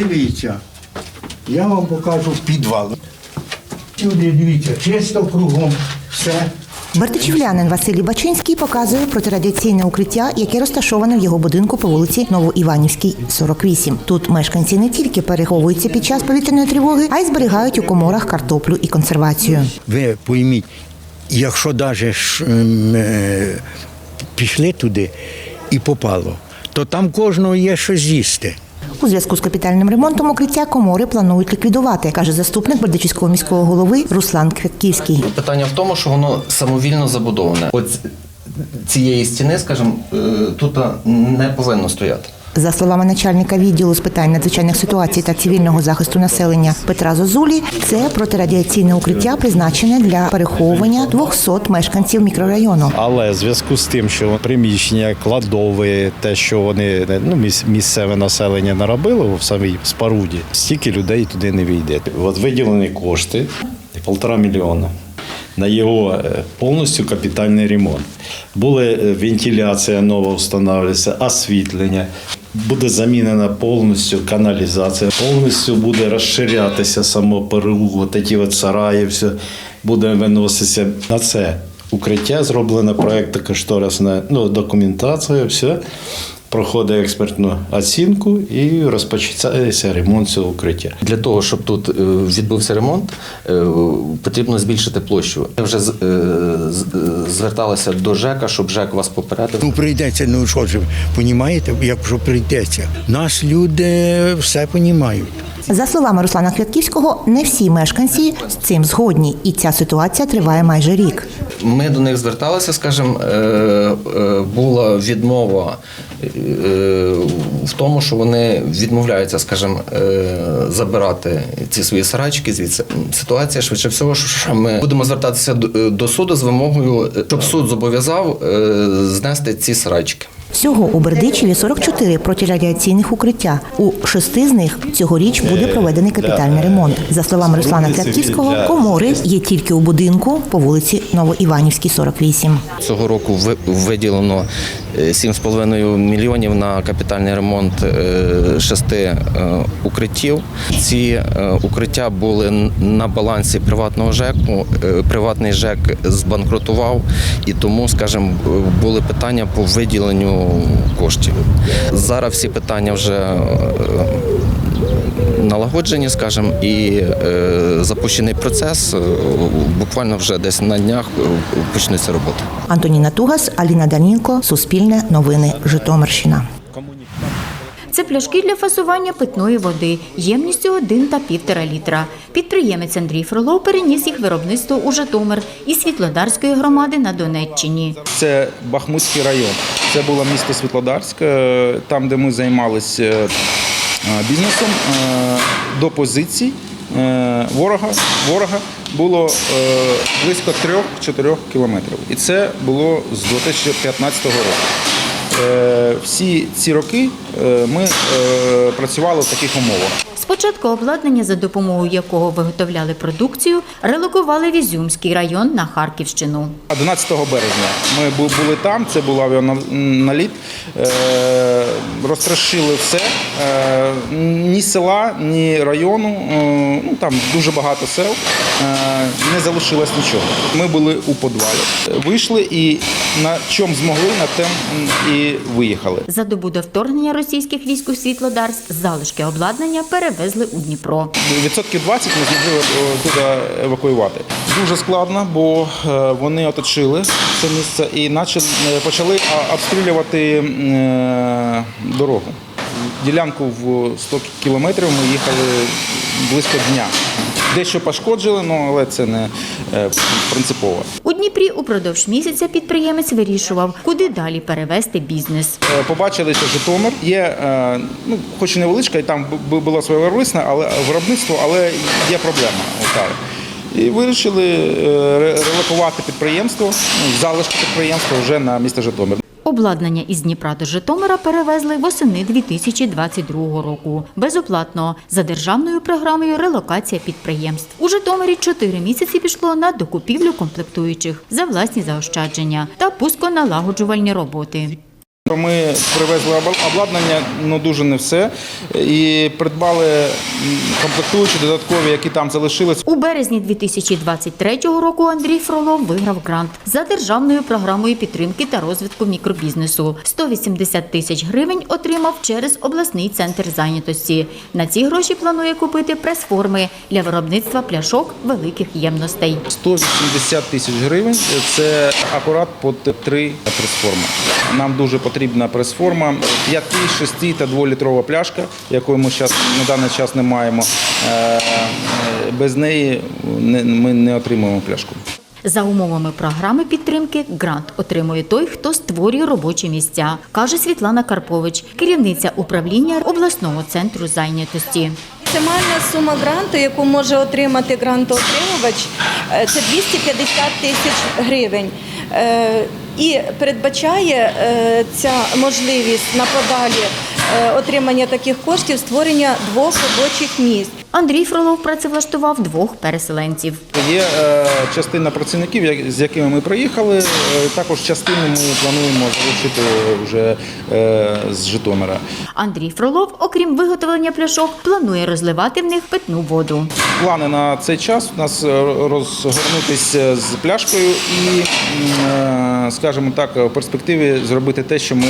Дивіться, я вам покажу підвал. Сюди дивіться, чисто кругом, все. Бертичівлянин Василій Бачинський показує протирадіаційне укриття, яке розташоване в його будинку по вулиці Новоіванівській, 48. Тут мешканці не тільки переховуються під час повітряної тривоги, а й зберігають у коморах картоплю і консервацію. Ви пойміть, якщо навіть пішли туди і попало, то там кожного є що з'їсти. У зв'язку з капітальним ремонтом укриття комори планують ліквідувати, каже заступник Бердичівського міського голови Руслан Квятківський. Питання в тому, що воно самовільно забудоване. От цієї стіни, скажімо, е, тут не повинно стояти. За словами начальника відділу з питань надзвичайних ситуацій та цивільного захисту населення Петра Зозулі, це протирадіаційне укриття призначене для переховування 200 мешканців мікрорайону. Але в зв'язку з тим, що приміщення, кладови, те, що вони ну, місцеве населення наробило в самій споруді, стільки людей туди не війде. От виділені кошти півтора мільйона. На його е, повністю капітальний ремонт. Була е, вентиляція нова встановлюється, освітлення. Буде замінена повністю каналізація, повністю буде розширятися само ПРУ, такі от сараї, все буде виноситися на це укриття. Зроблено проєкт кошторисна ну, документація, все. Проходить експертну оцінку і розпочинається ремонт цього укриття. Для того, щоб тут е, відбувся ремонт, е, потрібно збільшити площу. Ми вже з- е, з- зверталися до ЖЕКа, щоб ЖЕК вас попередив. Ну, прийдеться, ну що ж, понімаєте, якщо прийдеться. Нас люди все понімають. За словами Руслана Квятківського, не всі мешканці з цим згодні, і ця ситуація триває майже рік. Ми до них зверталися, скажімо, е, е, була відмова е, в тому, що вони відмовляються, скажімо, забирати ці свої сарайчики звідси. Ситуація швидше всього, що ми будемо звертатися до- суду з вимогою, щоб суд зобов'язав знести ці сарайчики. Всього у Бердичеві 44 протирадіаційних укриття. У шести з них цьогоріч буде проведений капітальний ремонт. За словами Руслана Клятківського, комори є тільки у будинку по вулиці Новоіванівській, 48. Цього року ви- виділено е, 7,5 мільйонів на капітальний ремонт е, шести е, укриттів. Ці е, укриття були на балансі приватного ЖЕКу. Е, Приватний ЖЕК збанкрутував, і тому, скажімо, були питання по виділенню коштів. Зараз всі питання вже е, налагоджені, скажімо, і е, запущений процес. Е, Буквально вже десь на днях почнеться робота. Антоніна Тугас, Аліна Данінко, Суспільне, Новини, Житомирщина. Це пляшки для фасування питної води ємністю 1 та 1,5 літра. Підприємець Андрій Фролов переніс їх виробництво у Житомир із Світлодарської громади на Донеччині. Це Бахмутський район. Це було місто Світлодарськ, е, там, де ми займалися е, бізнесом е, до позицій е, ворога. Ворога було близько 3-4 кілометрів. І це було з 2015 року. Е, Всі ці роки е, ми е, працювали в таких умовах. Спочатку обладнання, за допомогою якого виготовляли продукцію, релокували в Ізюмський район на Харківщину. 11 березня ми були там, це був авіаналіт, е, розтрощили все. Е, Ні села, ні району, е, ну там дуже багато сел, не залишилось нічого. Ми були у підвалі. Вийшли і на чому змогли, на тем і виїхали. За добу до вторгнення російських військ у Світлодарськ залишки обладнання перевезли у Дніпро. Відсотків 20 ми змогли е, туди евакуювати. Дуже складно, бо е, вони оточили це місце і почали, почали обстрілювати е, дорогу. Ділянку в 100 кілометрів ми їхали близько дня. Дещо пошкоджили, ну, але це не е, принципово. У Дніпрі упродовж місяця підприємець вирішував, куди далі перевести бізнес. Е, Побачили, що Житомир є, е, ну, хоч і невеличка, і там бу- було своє виробництво, але виробництво, але є проблема. І вирішили релокувати підприємство, ну, залишки підприємства вже на місто Житомир. Обладнання із Дніпра до Житомира перевезли восени 2022 року. Безоплатно за державною програмою релокація підприємств. У Житомирі чотири місяці пішло на докупівлю комплектуючих за власні заощадження та пусконалагоджувальні роботи. Ми привезли обладнання, ну дуже не все. І придбали комплектуючі додаткові, які там залишились. У березні 2023 року Андрій Фролов виграв грант за державною програмою підтримки та розвитку мікробізнесу. 180 тисяч гривень отримав через обласний центр зайнятості. На ці гроші планує купити прес-форми для виробництва пляшок великих ємностей. 180 тисяч гривень це акурат під три прес-форми. Нам дуже потрібна прес-форма 5, 6 та 2-літрова пляшка, якої ми зараз на даний час не маємо. Е, е, Без неї ми не отримуємо пляшку. За умовами програми підтримки грант отримує той, хто створює робочі місця, каже Світлана Карпович, керівниця управління обласного центру зайнятості. Максимальна сума гранту, яку може отримати грантоотримувач, е, це 250 тисяч гривень. І передбачає е, ця можливість на подалі е, отримання таких коштів створення двох робочих місць. Андрій Фролов працевлаштував двох переселенців. Є е, частина працівників, як- з якими ми приїхали. Е, Також частину ми плануємо залучити вже е, з Житомира. Андрій Фролов, окрім виготовлення пляшок, планує розливати в них питну воду. Плани на цей час у нас е, розгорнутися з пляшкою і, е, скажімо так, в перспективі зробити те, що ми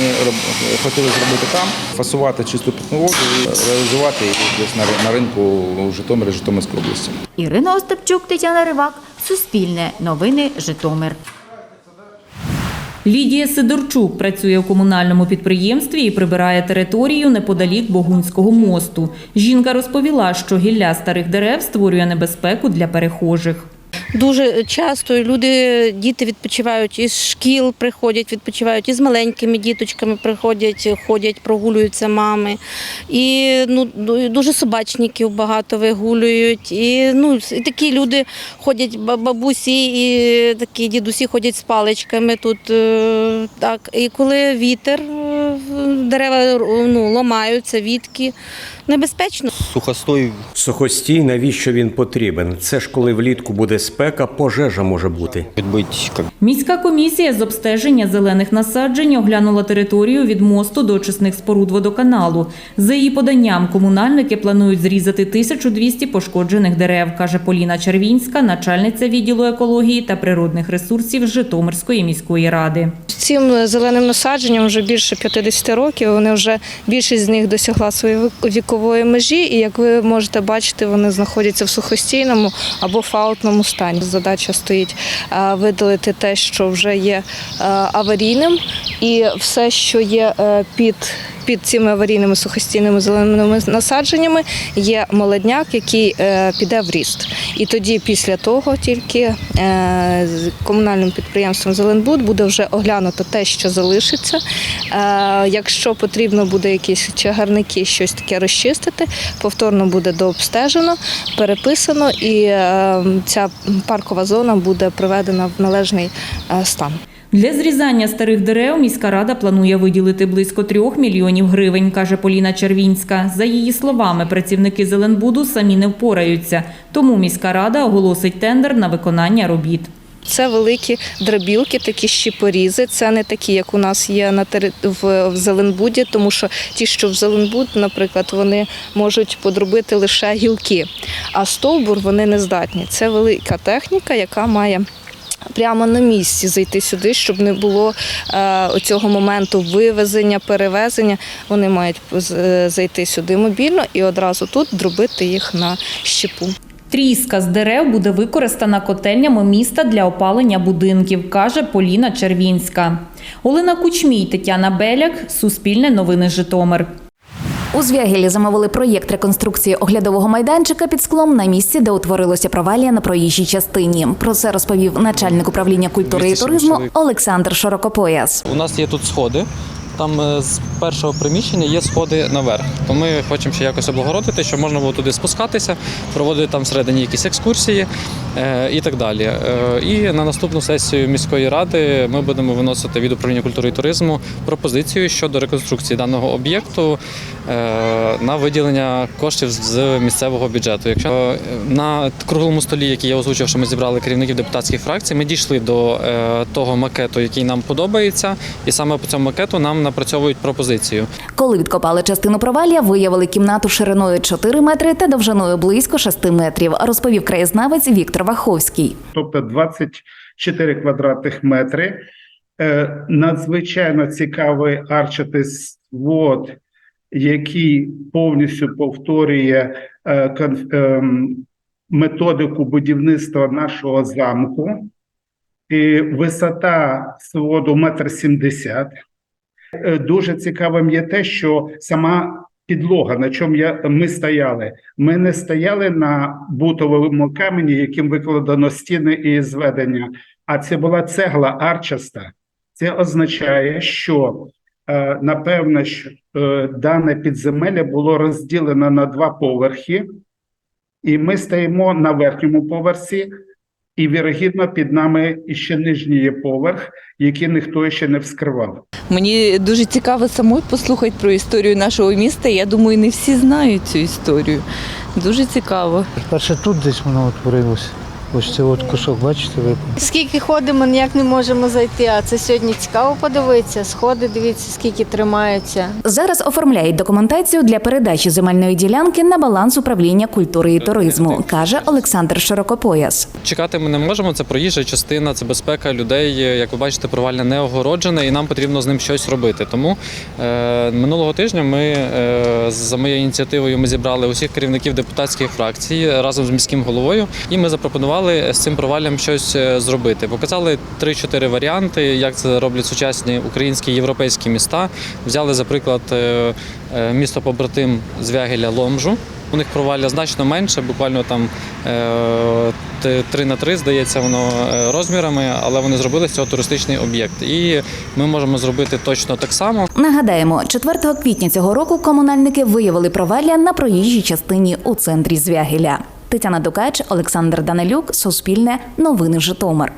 хотіли зробити там, фасувати чисту питну воду і реалізувати її десь на ринку у Житомирі, Житомирській області. Ірина Остапчук, Тетяна Ривак, Суспільне, Новини, Житомир. Лідія Сидорчук працює у комунальному підприємстві і прибирає територію неподалік Богунського мосту. Жінка розповіла, що гілля старих дерев створює небезпеку для перехожих. Дуже часто люди, діти відпочивають із шкіл, приходять, відпочивають із маленькими діточками, приходять, ходять, прогулюються мами. І ну, дуже собачників багато вигулюють. І, ну, і такі люди ходять, бабусі і такі дідусі ходять з паличками тут. е, Так. І коли вітер, е, дерева ну, ламаються, вітки, небезпечно. Сухостой Сухостій, навіщо він потрібен? Це ж коли влітку буде спека, пожежа може бути. может Міська комісія з обстеження зелених насаджень оглянула територію від мосту до очисних споруд водоканалу. За її поданням, комунальники планують зрізати 1200 пошкоджених дерев, каже Поліна Червінська, начальниця відділу екології та природних ресурсів Житомирської міської ради. Цим зеленим насадженням вже більше 50 років. Вони вже більшість з них досягла своєї вікової межі, і як ви можете бачити, вони знаходяться в сухостійному або фаутному стані. Задача стоїть е, видалити те, що вже є е, аварійним, і все, що є е, під. Під цими аварійними сухостійними зеленими насадженнями є молодняк, який е, піде в ріст. І тоді, після того, тільки е, комунальним підприємством Зеленбуд буде вже оглянуто те, що залишиться. Е, якщо потрібно буде якісь чагарники, щось таке розчистити, повторно буде дообстежено, переписано, і ця паркова зона буде приведена в належний стан. Для зрізання старих дерев міська рада планує виділити близько трьох мільйонів гривень, каже Поліна Червінська. За її словами, працівники Зеленбуду самі не впораються, тому міська рада оголосить тендер на виконання робіт. Це великі дробілки, такі щіпорізи. Це не такі, як у нас є на в Зеленбуді, тому що ті, що в Зеленбуд, наприклад, вони можуть подробити лише гілки, а стовбур вони не здатні. Це велика техніка, яка має. Прямо на місці зайти сюди, щоб не було е, оцього моменту вивезення, перевезення. Вони мають е, зайти сюди мобільно і одразу тут дробити їх на щепу. Тріска з дерев буде використана котельнями міста для опалення будинків, каже Поліна Червінська. Олена Кучмій, Тетяна Беляк, Суспільне новини Житомир. У Звягілі замовили проєкт реконструкції оглядового майданчика під склом на місці, де утворилося провалія на проїжджій частині. Про це розповів начальник управління культури і туризму Олександр Широкопояс. У нас є тут сходи. Там е, з першого приміщення є сходи наверх. То ми хочемо ще якось облагородити, щоб можна було туди спускатися, проводити там всередині якісь екскурсії е, і так далі. Е, і на наступну сесію міської ради ми будемо виносити від управління культури і туризму пропозицію щодо реконструкції даного об'єкту на виділення коштів з місцевого бюджету. Якщо на круглому столі, який я озвучив, що ми зібрали керівників депутатських фракцій, ми дійшли до того макету, який нам подобається, і саме по цьому макету нам напрацьовують пропозицію. Коли відкопали частину провалля, виявили кімнату шириною 4 метри та довжиною близько 6 метрів, розповів краєзнавець Віктор Ваховський. тобто 24 квадратних метри. Е, Надзвичайно цікавий арчатий свод, який повністю повторює е, ем, методику будівництва нашого замку. І висота своду метр сімдесят. Е, Дуже цікавим є те, що сама підлога, на чому я, ми стояли, ми не стояли на бутовому камені, яким викладено стіни і зведення, а це була цегла арчаста. Це означає, що е, напевно, що е, дане підземелля було розділено на два поверхи, і ми стоїмо на верхньому поверсі, і вірогідно під нами іще нижній є поверх, який ніхто ще не вскривав. Мені дуже цікаво самой послухати про історію нашого міста. Я думаю, не всі знають цю історію. Дуже цікаво. Перше тут десь воно утворилося. Ось це от кусок, бачите, випав. Скільки ходимо, ніяк не можемо зайти. А це сьогодні цікаво подивитися. Сходи, дивіться, скільки тримаються. Зараз оформляють документацію для передачі земельної ділянки на баланс управління культури і туризму, каже Олександр Широкопояс. Чекати ми не можемо. Це проїжджа частина, це безпека людей. Як ви бачите, провальня не огороджена, і нам потрібно з ним щось робити. Тому е, минулого тижня ми е, за моєю ініціативою ми зібрали усіх керівників депутатських фракцій разом з міським головою, і ми запропонували з цим проваллям щось е, зробити. Показали 3-4 варіанти, як це роблять сучасні українські європейські міста. Взяли за приклад е, е, місто побратим Звягеля Ломжу. У них провалля значно менше, буквально там е, 3 на 3, здається, воно розмірами, але вони зробили з цього туристичний об'єкт. І ми можемо зробити точно так само. Нагадаємо, 4 квітня цього року комунальники виявили провалля на проїжджій частині у центрі Звягеля. Тетяна Дукач, Олександр Данилюк, Суспільне, Новини Житомир.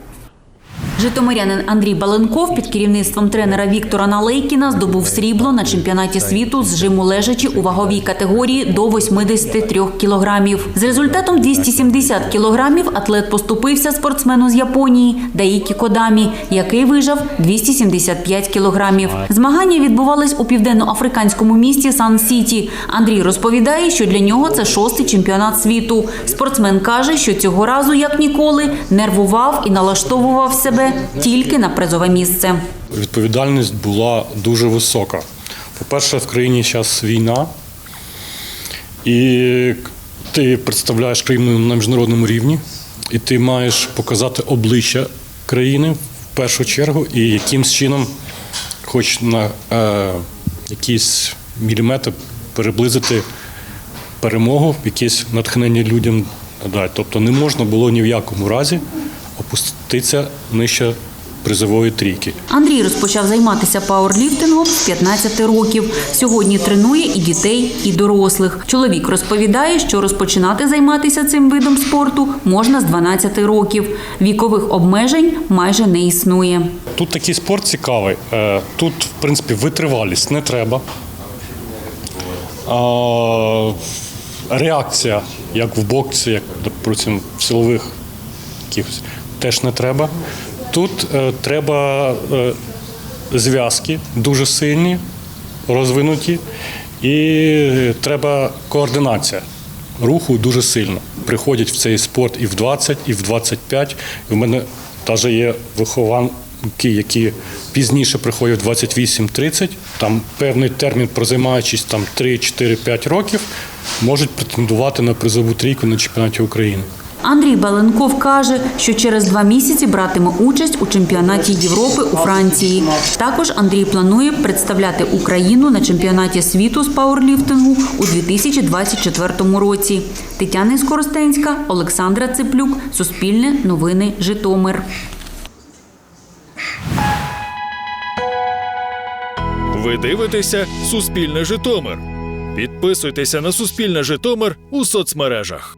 Житомирянин Андрій Баленков під керівництвом тренера Віктора Налейкіна здобув срібло на чемпіонаті світу з жиму лежачі у ваговій категорії до 83 кілограмів. З результатом 270 кілограмів атлет поступився спортсмену з Японії Даїкі Кодамі, який вижав 275 кілограмів. Змагання відбувались у південноафриканському місті Сан-Сіті. Андрій розповідає, що для нього це шостий чемпіонат світу. Спортсмен каже, що цього разу, як ніколи, нервував і налаштовував себе тільки на призове місце. Відповідальність була дуже висока. По-перше, в країні зараз війна, і ти представляєш країну на міжнародному рівні, і ти маєш показати обличчя країни в першу чергу, і якимсь чином, хоч на е, якийсь міліметр приблизити перемогу, якесь натхнення людям. Тобто не можна було ні в якому разі опуститися нижче призової трійки. Андрій розпочав займатися пауерліфтингом з 15 років. Сьогодні тренує і дітей, і дорослих. Чоловік розповідає, що розпочинати займатися цим видом спорту можна з 12 років. Вікових обмежень майже не існує. Тут такий спорт цікавий. Е, Тут, в принципі, витривалість не треба. Реакція, як в боксі, як, допустим, в силових якихось, теж не треба. Тут е, треба е, зв'язки дуже сильні, розвинуті, і треба координація руху дуже сильно. Приходять в цей спорт і в 20, і в 25. І в мене навіть є вихованки, які пізніше приходять в 28-30. Там певний термін, прозаймаючись там 3-4-5 років, можуть претендувати на призову трійку на чемпіонаті України. Андрій Баленков каже, що через два місяці братиме участь у чемпіонаті Європи у Франції. Також Андрій планує представляти Україну на чемпіонаті світу з пауерліфтингу у 2024 році. Тетяна Скоростенська, Олександра Циплюк, Суспільне новини Житомир. Ви дивитеся Суспільне Житомир. Підписуйтеся на Суспільне Житомир у соцмережах.